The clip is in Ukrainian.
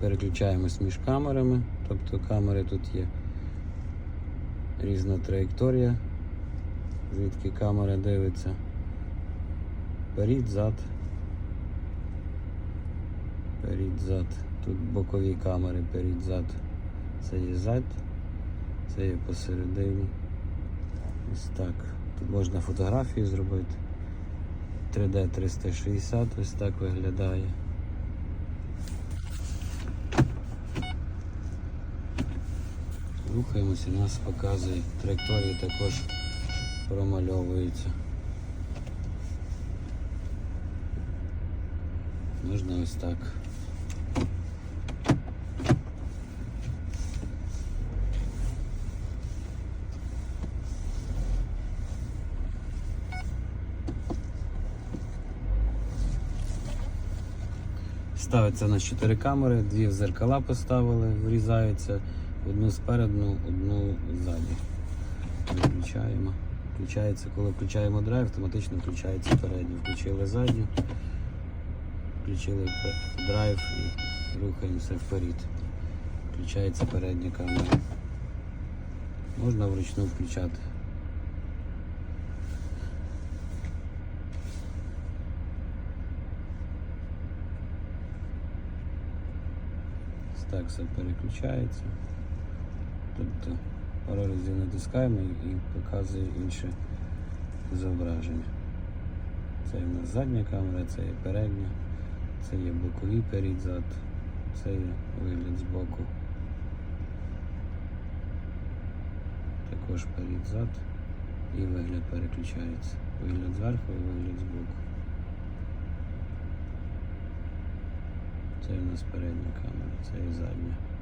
Переключаємось між камерами, тобто камери тут є різна траєкторія, звідки камера дивиться. Перед, зад. Перед, зад. Тут бокові камери перед, зад. Це є зад, це є посередині. Ось так. Тут можна фотографію зробити. 3D 360 ось так виглядає. Рухаємося, нас показує. Траєкторії також промальовуються. Можна ось так. Ставиться на 4 камери, дві зеркала поставили, врізаються, одну спереду, одну ззаді. Виключаємо. Включається, коли включаємо драйв, автоматично включається передню. Включили задню, включили драйв і рухаємося вперед. Включається передня камера. Можна вручну включати. Так все переключається. Тобто пару разів натискаємо і показує інше зображення. Це у нас задня камера, це є передня, це є боковий перед зад, це є вигляд збоку. Також перед зад і вигляд переключається. Вигляд зверху і вигляд збоку. Це у нас передня камера, це і задня.